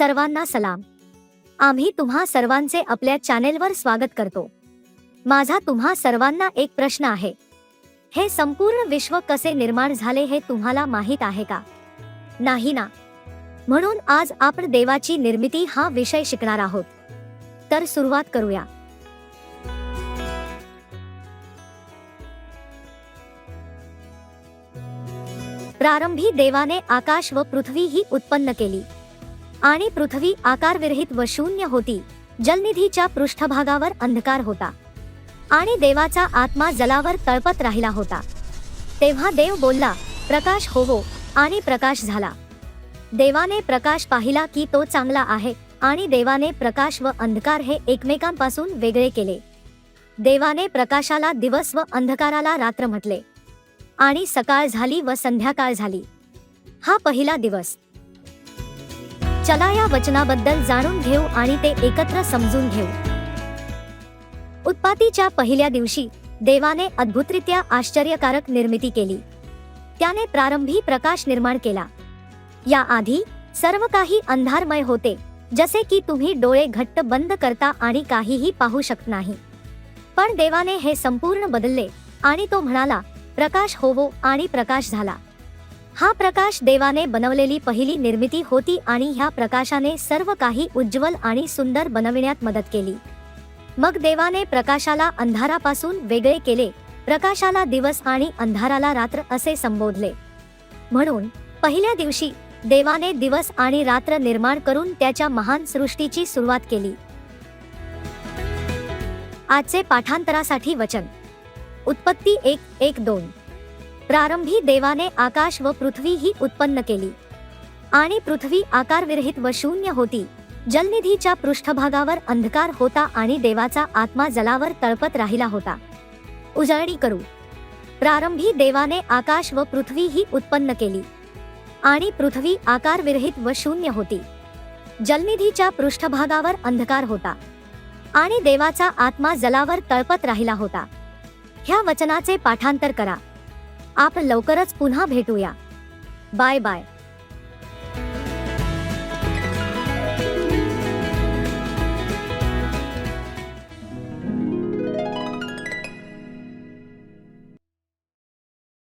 सर्वांना सलाम. आम्ही तुम्हा सर्वांचे आपल्या चॅनेलवर स्वागत करतो. माझा तुम्हा सर्वांना एक प्रश्न आहे. हे संपूर्ण विश्व कसे निर्माण झाले हे तुम्हाला माहीत आहे का? नाही ना. म्हणून आज आपण देवाची निर्मिती हा विषय शिकणार आहोत. तर सुरुवात करूया. प्रारंभी देवाने आकाश व पृथ्वी ही उत्पन्न केली. आणि पृथ्वी आकारविरहित व शून्य होती. जलनिधीच्या पृष्ठभागावर अंधकार होता. आणि देवाचा आत्मा जलावर तळपत राहिला होता. तेव्हा देव बोलला प्रकाश होवो आणि प्रकाश झाला. देवाने प्रकाश पाहिला की तो चांगला आहे आणि देवाने प्रकाश व अंधकार हे एकमेकांपासून वेगळे केले. देवाने प्रकाशाला दिवस व अंधकाराला रात्र म्हटले. आणि सकाळ झाली व संध्याकाळ झाली. हा पहिला दिवस. चला या वचनाबद्दल जाणून घेऊ आणि ते एकत्र समजून घेऊ. उत्पातीच्या पहिल्या दिवशी देवाने अद्भुतरित्या आश्चर्यकारक निर्मिती केली. त्याने प्रारंभी प्रकाश निर्माण केला. याआधी सर्व काही अंधारमय होते जसे की तुम्ही डोळे घट्ट बंद करता आणि काहीही पाहू शकत नाही. पण देवाने हे संपूर्ण बदलले आणि तो म्हणाला प्रकाश होवो आणि प्रकाश झाला. हा प्रकाश देवाने बनवलेली पहिली निर्मिती होती आणि ह्या प्रकाशाने सर्व काही उज्ज्वल आणि सुंदर बनविण्यात मदत केली. मग देवाने प्रकाशाला अंधारापासून वेगळे केले प्रकाशाला दिवस आणि अंधाराला रात्र असे संबोधले. म्हणून पहिल्या दिवशी देवाने दिवस आणि रात्र निर्माण करून त्याच्या महान सृष्टीची सुरुवात केली. आजचे पाठांतरासाठी वचन. उत्पत्ती एक एक दोन. प्रारंभी देवाने आकाश व पृथ्वी ही उत्पन्न केली. आणि पृथ्वी आकारविरहित व शून्य होती. जलनिधीच्या पृष्ठभागावर अंधकार होता आणि देवाचा आत्मा जलावर तळपत राहिला होता. उजळणी करू. प्रारंभी देवाने आकाश व पृथ्वी ही उत्पन्न केली. आणि पृथ्वी आकारविरहित व शून्य होती. जलनिधीच्या पृष्ठभागावर अंधकार होता. आणि देवाचा आत्मा जलावर तळपत राहिला होता. ह्या वचनाचे पाठांतर करा. आपण लवकरच पुन्हा भेटूया. Bye bye.